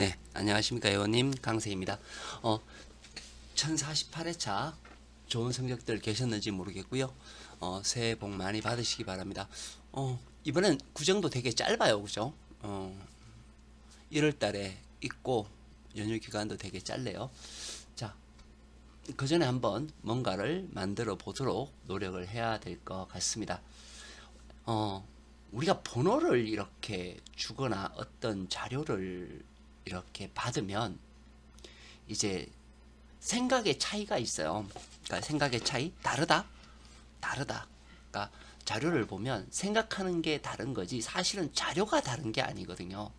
네, 안녕하십니까 회원님 강세입니다. 어, 1048회차 좋은 성적들 계셨는지 모르겠고요. 어, 새해 복 많이 받으시기 바랍니다. 어, 이번엔 구정도 되게 짧아요, 그죠? 어, 1월 달에 있고 연휴 기간도 되게 짧네요. 자, 그 전에 한번 뭔가를 만들어 보도록 노력을 해야 될 것 같습니다. 어, 우리가 번호를 이렇게 주거나 어떤 자료를 이렇게 받으면 이제 생각의 차이가 있어요. 그러니까 생각의 차이 다르다, 다르다. 그러니까 자료를 보면 생각하는 게 다른 거지 사실은 자료가 다른 게 아니거든요.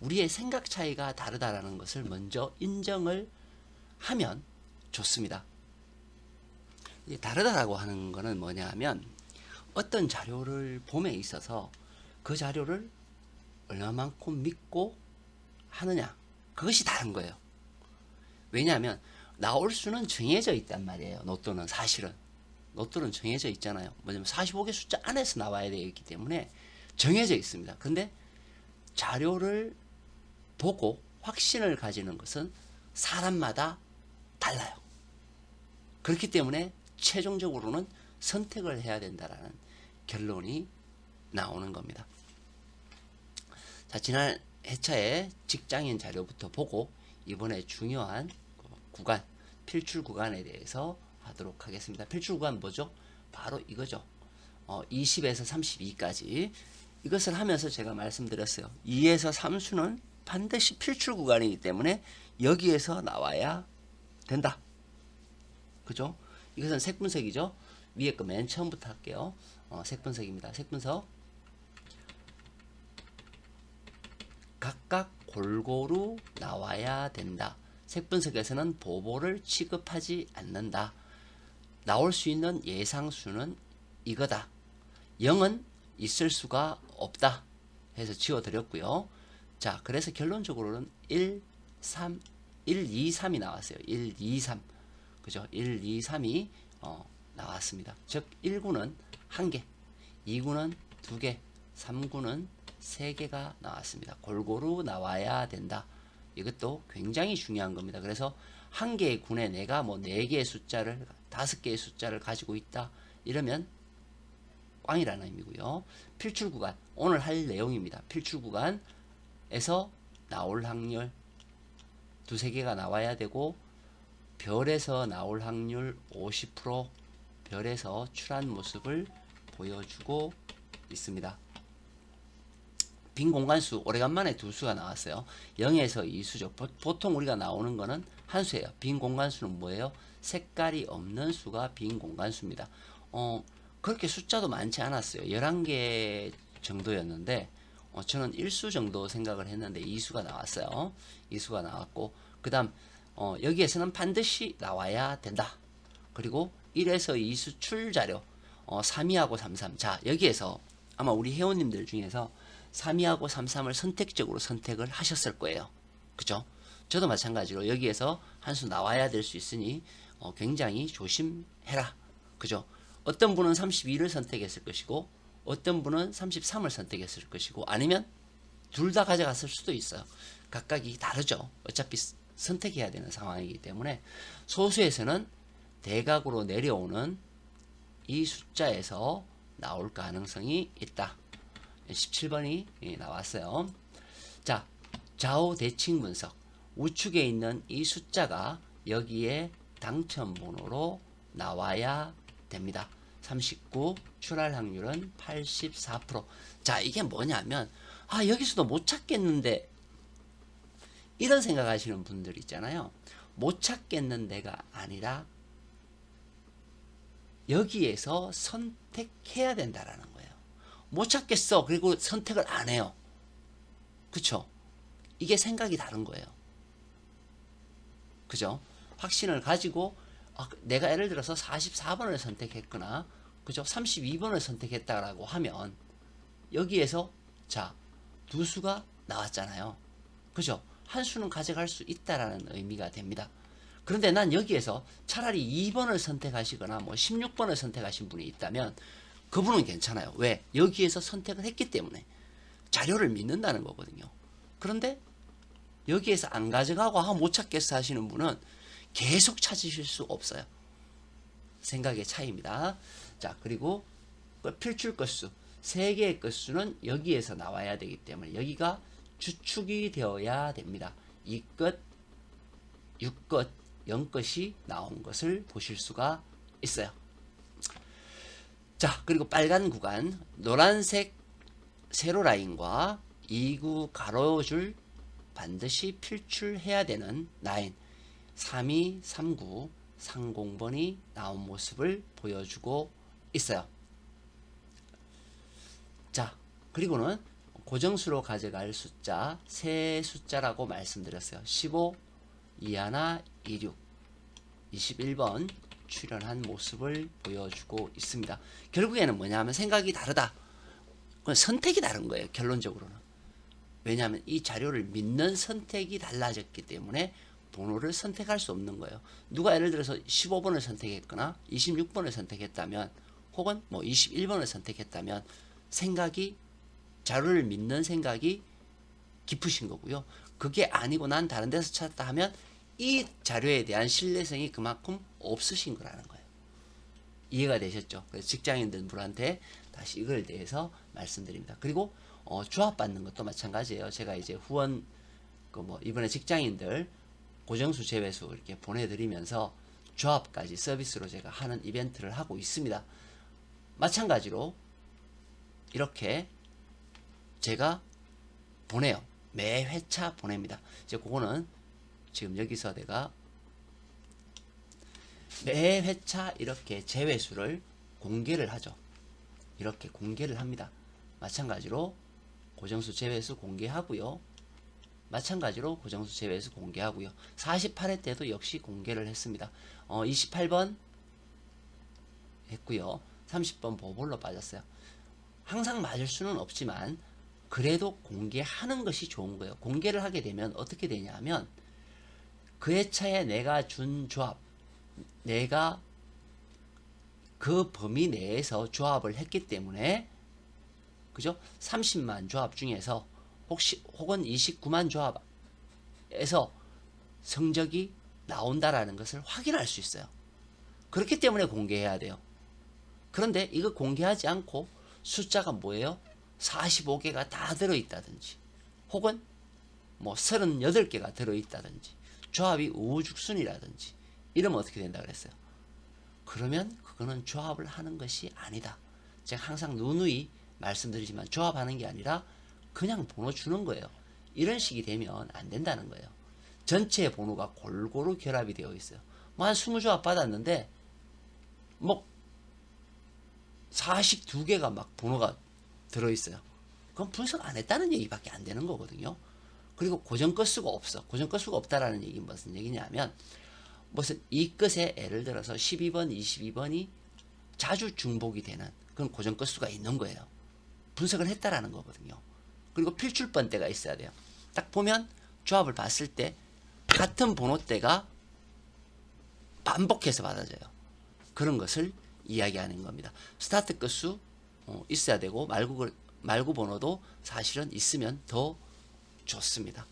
우리의 생각 차이가 다르다라는 것을 먼저 인정을 하면 좋습니다. 이 다르다라고 하는 거는 뭐냐 하면 어떤 자료를 봄에 있어서 그 자료를 얼마만큼 믿고 하느냐 그것이 다른 거예요. 왜냐하면 나올 수는 정해져 있단 말이에요. 로또는 사실은 로또는 정해져 있잖아요. 뭐냐면 45개 숫자 안에서 나와야 되기 때문에 정해져 있습니다. 근데 자료를 보고 확신을 가지는 것은 사람마다 달라요. 그렇기 때문에 최종적으로는 선택을 해야 된다라는 결론이 나오는 겁니다. 자, 지난 회차에 직장인 자료부터 보고 이번에 중요한 구간, 필출 구간에 대해서 하도록 하겠습니다. 필출 구간 뭐죠? 바로 이거죠. 어, 20에서 32까지 이것을 하면서 제가 말씀드렸어요. 2에서 3수는 반드시 필출 구간이기 때문에 여기에서 나와야 된다. 그죠? 이것은 색분석이죠. 위에 거 맨 처음부터 할게요. 어, 색분석입니다. 색분석. 각각 골고루 나와야 된다. 색분석에서는 보보를 취급하지 않는다. 나올 수 있는 예상수는 이거다. 0은 있을 수가 없다. 해서 지워드렸고요. 자, 그래서 결론적으로는 1, 3, 1, 2, 3이 나왔어요. 1, 2, 3. 그죠? 1, 2, 3이 어, 나왔습니다. 즉 1구는 1개, 2구는 2개, 3구는 3개가 나왔습니다. 골고루 나와야 된다. 이것도 굉장히 중요한 겁니다. 그래서 한 개의 군에 내가 뭐네 개의 숫자를 다섯 개의 숫자를 가지고 있다. 이러면 꽝이라는 의미고요. 필출 구간 오늘 할 내용입니다. 필출 구간에서 나올 확률 두세 개가 나와야 되고 별에서 나올 확률 50% 별에서 출한 모습을 보여주고 있습니다. 빈 공간수 오래간만에 두 수가 나왔어요. 0에서 2수죠. 보 통 우리가 나오는 거는 한 수예요. 빈 공간수는 뭐예요? 색깔이 없는 수가 빈 공간수입니다. 어, 그렇게 숫자도 많지 않았어요. 11개 정도였는데 어, 저는 1수 정도 생각을 했는데 2수가 나왔어요. 2수가 나왔고 그 다음 어, 여기에서는 반드시 나와야 된다. 그리고 1에서 2수 출자료 어, 32하고 33. 자 여기에서 아마 우리 회원님들 중에서 32하고 33을 선택적으로 선택을 하셨을 거예요. 그죠? 저도 마찬가지로 여기에서 한 수 나와야 될 수 있으니 어, 굉장히 조심해라. 그죠? 어떤 분은 32를 선택했을 것이고 어떤 분은 33을 선택했을 것이고 아니면 둘 다 가져갔을 수도 있어요. 각각이 다르죠. 어차피 선택해야 되는 상황이기 때문에 소수에서는 대각으로 내려오는 이 숫자에서 나올 가능성이 있다. 17번이 나왔어요. 자, 좌우 대칭 분석. 우측에 있는 이 숫자가 여기에 당첨 번호로 나와야 됩니다. 39 출할 확률은 84%. 자, 이게 뭐냐면 아, 여기서도 못 찾겠는데 이런 생각하시는 분들 있잖아요. 못 찾겠는데가 아니라 여기에서 선택해야 된다라는. 못 찾겠어. 그리고 선택을 안 해요. 그쵸? 이게 생각이 다른 거예요. 그죠? 확신을 가지고 아, 내가 예를 들어서 44번을 선택했거나 그죠? 32번을 선택했다라고 하면 여기에서 자, 두 수가 나왔잖아요. 그죠? 한 수는 가져갈 수 있다라는 의미가 됩니다. 그런데 난 여기에서 차라리 2번을 선택하시거나 뭐 16번을 선택하신 분이 있다면 그분은 괜찮아요. 왜? 여기에서 선택을 했기 때문에 자료를 믿는다는 거거든요. 그런데 여기에서 안 가져가고 아, 못 찾겠어 하시는 분은 계속 찾으실 수 없어요. 생각의 차이입니다. 자, 그리고 그 필출 건수. 세 개의 건수는 여기에서 나와야 되기 때문에 여기가 주축이 되어야 됩니다. 이 것, 6것, 0것이 나온 것을 보실 수가 있어요. 자, 그리고 빨간 구간, 노란색 세로 라인과 2구 가로줄 반드시 필출해야 되는 라인 32, 39, 상공번이 나온 모습을 보여주고 있어요. 자, 그리고는 고정수로 가져갈 숫자 세 숫자라고 말씀드렸어요. 15, 21, 26, 21번 출연한 모습을 보여주고 있습니다. 결국에는 뭐냐면 생각이 다르다. 선택이 다른 거예요. 결론적으로는. 왜냐하면 이 자료를 믿는 선택이 달라졌기 때문에 번호를 선택할 수 없는 거예요. 누가 예를 들어서 15번을 선택했거나 26번을 선택했다면 혹은 뭐 21번을 선택했다면 생각이 자료를 믿는 생각이 깊으신 거고요. 그게 아니고 난 다른 데서 찾았다 하면 이 자료에 대한 신뢰성이 그만큼 없으신 거라는 거예요. 이해가 되셨죠? 그래서 직장인들한테 다시 이걸 대해서 말씀드립니다. 그리고 어, 조합 받는 것도 마찬가지예요. 제가 이제 후원 그 뭐 이번에 직장인들 고정수 제외수 이렇게 보내드리면서 조합까지 서비스로 제가 하는 이벤트를 하고 있습니다. 마찬가지로 이렇게 제가 보내요. 매 회차 보냅니다. 이제 그거는 지금 여기서 내가 매 회차 이렇게 제외수를 공개를 하죠. 이렇게 공개를 합니다. 마찬가지로 고정수 제외수 공개하고요. 마찬가지로 고정수 제외수 공개하고요. 48회 때도 역시 공개를 했습니다. 어, 28번 했고요. 30번 보볼로 빠졌어요. 항상 맞을 수는 없지만 그래도 공개하는 것이 좋은 거예요. 공개를 하게 되면 어떻게 되냐면 그 회차에 내가 준 조합, 내가 그 범위 내에서 조합을 했기 때문에 그죠? 30만 조합 중에서 혹시 혹은 29만 조합에서 성적이 나온다라는 것을 확인할 수 있어요. 그렇기 때문에 공개해야 돼요. 그런데 이거 공개하지 않고 숫자가 뭐예요? 45개가 다 들어있다든지 혹은 뭐 38개가 들어있다든지 조합이 우후죽순이라든지 이러면 어떻게 된다 그랬어요? 그러면 그거는 조합을 하는 것이 아니다. 제가 항상 누누이 말씀드리지만 조합하는 게 아니라 그냥 번호 주는 거예요. 이런 식이 되면 안 된다는 거예요. 전체 번호가 골고루 결합이 되어 있어요. 뭐 한 20조합 받았는데 뭐 42개가 막 번호가 들어 있어요. 그건 분석 안 했다는 얘기밖에 안 되는 거거든요. 그리고 고정 건수가 없어. 고정 건수가 없다라는 얘기는 무슨 얘기냐면 무슨 이 끝에 예를 들어서 12번, 22번이 자주 중복이 되는 그런 고정 건수가 있는 거예요. 분석을 했다라는 거거든요. 그리고 필출번 때가 있어야 돼요. 딱 보면 조합을 봤을 때 같은 번호대가 반복해서 받아져요. 그런 것을 이야기하는 겁니다. 스타트 건수 어, 있어야 되고 말구 말구 번호도 사실은 있으면 더 좋습니다.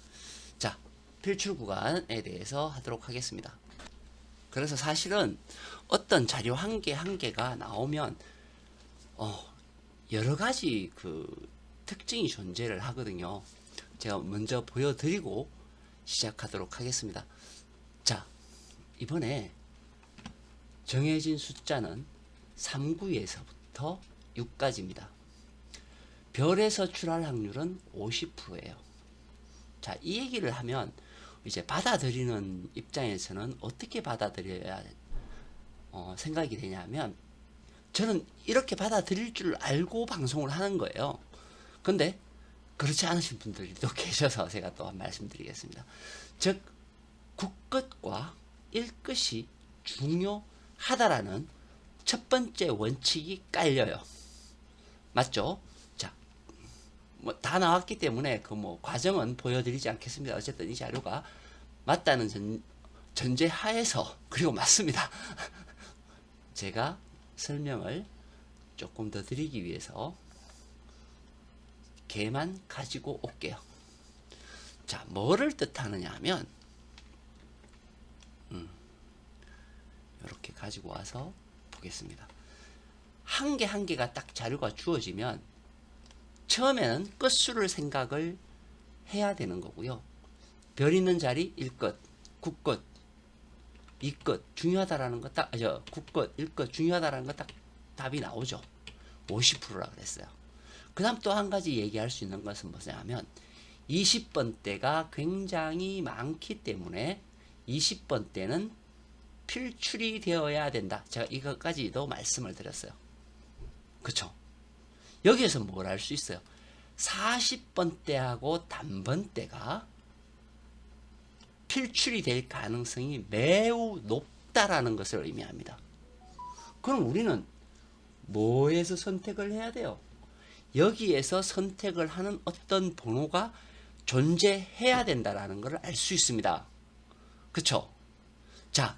자, 필출 구간에 대해서 하도록 하겠습니다. 그래서 사실은 어떤 자료 한개한 개가 나오면 어, 여러 가지 그 특징이 존재를 하거든요. 제가 먼저 보여드리고 시작하도록 하겠습니다. 자, 이번에 정해진 숫자는 3구에서부터 6까지입니다. 별에서 출할 확률은 50%예요. 자, 이 얘기를 하면 이제 받아들이는 입장에서는 어떻게 받아들여야 어, 생각이 되냐면 저는 이렇게 받아들일 줄 알고 방송을 하는 거예요. 근데 그렇지 않으신 분들이 또 계셔서 제가 또 말씀드리겠습니다. 즉 국끝과 일끝이 중요하다라는 첫 번째 원칙이 깔려요. 맞죠? 자, 뭐다 나왔기 때문에 그 뭐 과정은 보여드리지 않겠습니다. 어쨌든 이 자료가 맞다는 전, 전제 하에서 그리고 맞습니다. 제가 설명을 조금 더 드리기 위해서 개만 가지고 올게요. 자, 뭐를 뜻하느냐 하면 음, 이렇게 가지고 와서 보겠습니다. 한 개 한 개가 딱 자료가 주어지면 처음에는 끝수를 생각을 해야 되는 거고요. 별 있는 자리 1끝, 9끝, 2끝 중요하다라는 거 딱, 저 9끝, 1끝 중요하다라는 거딱 답이 나오죠. 50%라 그랬어요. 그 다음 또 한 가지 얘기할 수 있는 것은 뭐냐면 20번대가 굉장히 많기 때문에 20번대는 필출이 되어야 된다. 제가 이것까지도 말씀을 드렸어요. 그쵸? 여기에서 뭘 알 수 있어요? 40번대하고 단번대가 필출이 될 가능성이 매우 높다라는 것을 의미합니다. 그럼 우리는 뭐에서 선택을 해야 돼요? 여기에서 선택을 하는 어떤 번호가 존재해야 된다라는 것을 알 수 있습니다. 그쵸? 자,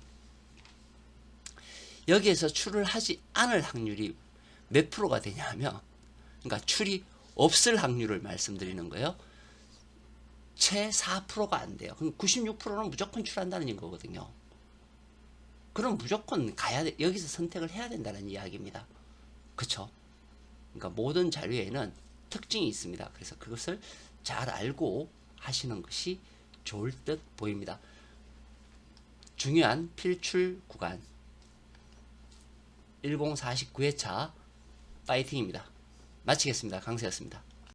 여기에서 출을 하지 않을 확률이 몇 프로가 되냐 하면, 그러니까 출이 없을 확률을 말씀드리는 거예요. 채 4%가 안 돼요. 그럼 96%는 무조건 출한다는 거거든요. 그럼 무조건 가야 돼. 여기서 선택을 해야 된다는 이야기입니다. 그쵸? 그러니까 모든 자료에는 특징이 있습니다. 그래서 그것을 잘 알고 하시는 것이 좋을 듯 보입니다. 중요한 필출 구간 1049회차 파이팅입니다. 마치겠습니다. 강세였습니다.